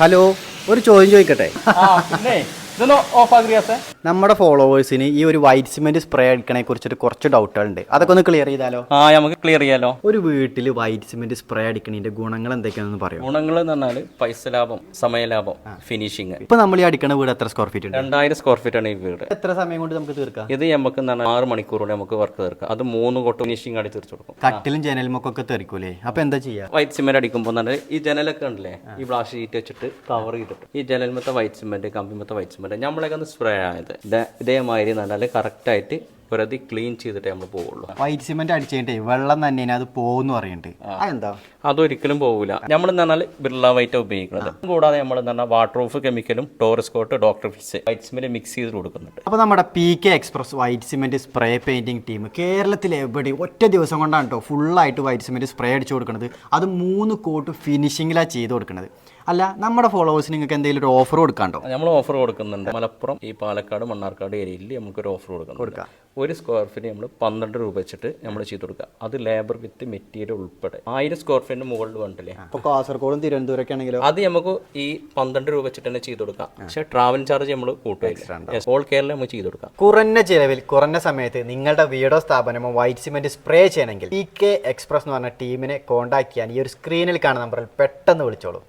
Hello ഒരു ചോദ്യം ചോദിക്കട്ടെ? ഇതൊന്ന് ഓഫ് നമ്മുടെ ഫോളോവേഴ്സിന് ഈ ഒരു വൈറ്റ് സിമെന്റ് സ്പ്രേ അടിക്കണെ കുറിച്ചിട്ട് കുറച്ച് ഡൗട്ടുകളുണ്ട്. അതൊക്കെ ഒന്ന് ക്ലിയർ ചെയ്താലോ? ആ നമുക്ക് ക്ലിയർ ചെയ്യാലോ. ഒരു വീട്ടിൽ വൈറ്റ് സിമെന്റ് സ്പ്രേ അടിക്കണതിന്റെ ഗുണങ്ങൾ എന്തൊക്കെയാണെന്ന് പറയും? ഗുണങ്ങൾ എന്ന് പറഞ്ഞാൽ പൈസ ലാഭം സമയ ലാഭം ഫിനിഷിങ് ഇപ്പൊ നമ്മൾ ഈ അടിക്കണ വീട് എത്ര സ്ക്വയർ ഫീറ്റ് ഉണ്ട്? രണ്ടായിരം സ്ക്വയർ ഫീറ്റ് ആണ് ഈ വീട്. എത്ര സമയം കൊണ്ട് നമുക്ക് തീർക്കാം? ഇത് നമുക്ക് ആറ് മണിക്കൂറോടെ നമുക്ക് വർക്ക് തീർക്കാം. അത് മൂന്ന് കൊട്ട് ഫിനിഷിംഗ് ആയി തീർച്ചു കൊടുക്കും. കട്ടിലും ജനലും ഒക്കെ തെറിക്കൂലേ? അപ്പൊ എന്താ ചെയ്യാ? വൈറ്റ് സിമെന്റ് അടിക്കുമ്പോൾ ഈ ജനലൊക്കെ ഉണ്ടല്ലേ ഈ ബ്ലാഷ് ഷീറ്റ് വെച്ചിട്ട് കവർ ചെയ്തിട്ട്. ഈ ജനൽമത്തെ വൈറ്റ് സിമെന്റ് കമ്പിമത്തെ വൈറ്റ് സിമെന്റ് നമ്മളൊക്കെ ഒന്ന് സ്പ്രേ ആയത്. ഇതേ- ഇതേമാതിരി നല്ല കറക്റ്റായിട്ട് വെറുതെ ക്ലീൻ ചെയ്തിട്ടേ നമ്മൾ പോവുള്ളൂ. വൈറ്റ് സിമെന്റ് അടിച്ചിട്ടേ വെള്ളം തന്നെ അത് പോകുന്നു പറയുന്നുണ്ട് അതെന്താ? അതൊരിക്കലും പോകില്ല നമ്മൾ എന്ന് പറഞ്ഞാൽ ബിർള വൈറ്റ് ഉപയോഗിക്കുന്നത്. കൂടാതെ നമ്മൾ എന്ന് പറഞ്ഞാൽ വാട്ടർ പ്രൂഫ് കെമിക്കലും ടോറിസ്കോട്ട് doctor fix white cement mix ചെയ്ത് കൊടുക്കുന്നുണ്ട്. അപ്പൊ നമ്മുടെ P K express white cement spray painting team കേരളത്തിൽ എവിടെ ഒറ്റ ദിവസം കൊണ്ടാണ് കേട്ടോ ഫുള്ളായിട്ട് വൈറ്റ് സിമെന്റ് സ്പ്രേ അടിച്ചു കൊടുക്കുന്നത് അത് മൂന്ന് കോട്ട് ഫിനിഷിങ്ങിലാണ് ചെയ്ത് കൊടുക്കുന്നത് അല്ല നമ്മുടെ ഫോളോവേഴ്സിന് നിങ്ങൾക്ക് എന്തെങ്കിലും ഒരു ഓഫർ കൊടുക്കാണ്ടോ? നമ്മൾ ഓഫർ കൊടുക്കുന്നുണ്ട്. മലപ്പുറം ഈ പാലക്കാട് മണ്ണാർക്കാട് ഏരിയയിൽ നമുക്കൊരു ഓഫർ കൊടുക്കുന്നുണ്ട്. ഒരു സ്ക്വയർ ഫീറ്റ് നമ്മൾ പന്ത്രണ്ട് രൂപ വെച്ചിട്ട് നമ്മൾ ചെയ്ത് കൊടുക്കുക. അത് ലേബർ വിത്ത് മെറ്റീരിയൽ ഉൾപ്പെടെ. ആയിരം സ്ക്വയർ ഫീറ്റിന് മുകളിൽ വേണ്ടില്ലേ അപ്പോൾ കാസർഗോഡും തിരുവനന്തപുരമൊക്കെ ആണെങ്കിലും? അത് നമുക്ക് ഈ പന്ത്രണ്ട് രൂപ വെച്ചിട്ട് തന്നെ ചെയ്ത് കൊടുക്കാം. പക്ഷേ ട്രാവൽ ചാർജ് നമ്മൾ കൂട്ടുകയില്ല ഓൾ കേരള നമുക്ക് ചെയ്ത് കൊടുക്കാം. കുറഞ്ഞ ചിലവിൽ കുറഞ്ഞ സമയത്ത് നിങ്ങളുടെ വീടോ സ്ഥാപനമോ വൈറ്റ് സിമെന്റ് സ്പ്രേ ചെയ്യണമെങ്കിൽ പി കെ എക്സ്പ്രസ് എന്ന് പറഞ്ഞ ടീമിനെ കോൺടാക്ട് ചെയ്യാൻ ഈ ഒരു സ്ക്രീനിൽ കാണുന്ന നമ്പറിൽ പെട്ടെന്ന് വിളിച്ചോളൂ.